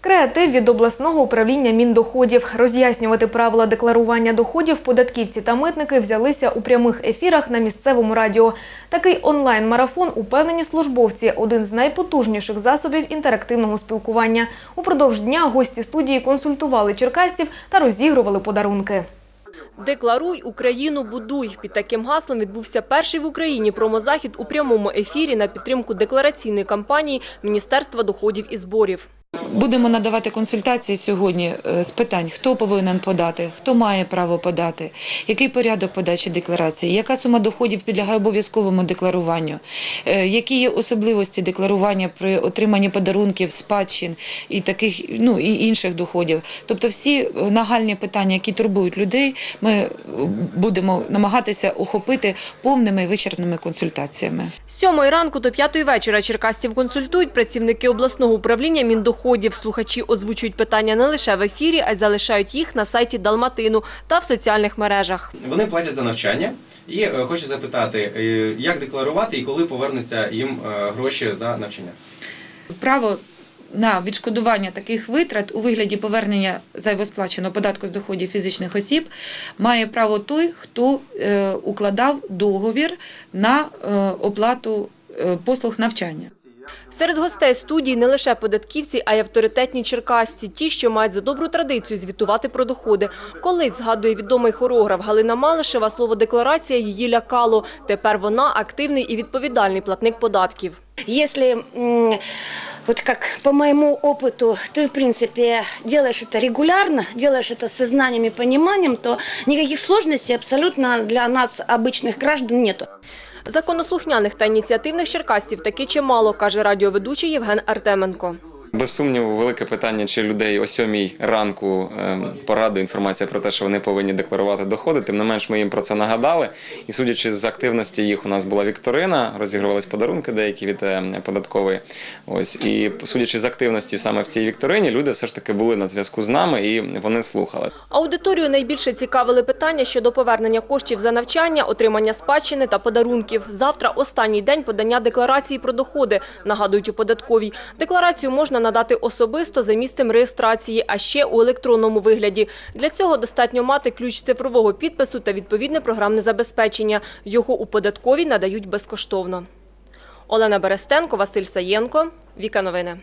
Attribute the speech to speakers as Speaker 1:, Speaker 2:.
Speaker 1: Креатив від обласного управління міндоходів. Роз'яснювати правила декларування доходів податківці та митники взялися у прямих ефірах на місцевому радіо. Такий онлайн-марафон, упевнені службовці, один з найпотужніших засобів інтерактивного спілкування. Упродовж дня гості студії консультували черкастів та розігрували подарунки.
Speaker 2: Декларуй Україну, будуй. Під таким гаслом відбувся перший в Україні промозахід у прямому ефірі на підтримку деклараційної кампанії Міністерства доходів і зборів.
Speaker 3: Будемо надавати консультації сьогодні е, з питань, хто повинен подати, хто має право подати, який порядок подачі декларації, яка сума доходів підлягає обов'язковому декларуванню, е, які є особливості декларування при отриманні подарунків, спадщин і таких ну і інших доходів. Тобто, всі е, нагальні питання, які турбують людей, ми будемо намагатися охопити повними вичерпними консультаціями.
Speaker 2: З сьомої ранку до п'ятої вечора черкастів консультують працівники обласного управління міндоходів. Слухачі озвучують питання не лише в ефірі, а й залишають їх на сайті Далматину та в соціальних мережах.
Speaker 4: Вони платять за навчання і е, хочу запитати, е, як декларувати і коли повернуться їм е, гроші за навчання.
Speaker 3: Право на відшкодування таких витрат у вигляді повернення зайвосплаченого податку з доходів фізичних осіб має право той, хто укладав договір на оплату послуг навчання.
Speaker 2: Серед гостей студії не лише податківці, а й авторитетні черкасці, ті, що мають за добру традицію звітувати про доходи. Колись, згадує відомий хорограф Галина Малишева, слово «декларація» її лякало. Тепер вона активний і відповідальний платник податків.
Speaker 5: М, вот как по моему опыту, ты, в принципе, делаешь это регулярно, делаешь это с сознанием и пониманием, то никаких сложностей абсолютно для нас, обычных граждан, нету.
Speaker 2: Законослухняних та ініціативних черкасців таки чимало, каже радіоведучий Євген Артеменко.
Speaker 6: Без сумніву, велике питання, чи людей о сьомій ранку ем, порадує інформація про те, що вони повинні декларувати доходи. Тим не менш, ми їм про це нагадали. І судячи з активності їх, у нас була вікторина, розігрувались подарунки деякі від е, податкової. Ось і судячи з активності саме в цій вікторині, люди все ж таки були на зв'язку з нами і вони слухали.
Speaker 2: Аудиторію найбільше цікавили питання щодо повернення коштів за навчання, отримання спадщини та подарунків. Завтра останній день подання декларації про доходи, нагадують у податковій. Декларацію можна надати особисто за місцем реєстрації, а ще у електронному вигляді. Для цього достатньо мати ключ цифрового підпису та відповідне програмне забезпечення. Його у податковій надають безкоштовно. Олена Берестенко, Василь Саєнко, Віка Новини.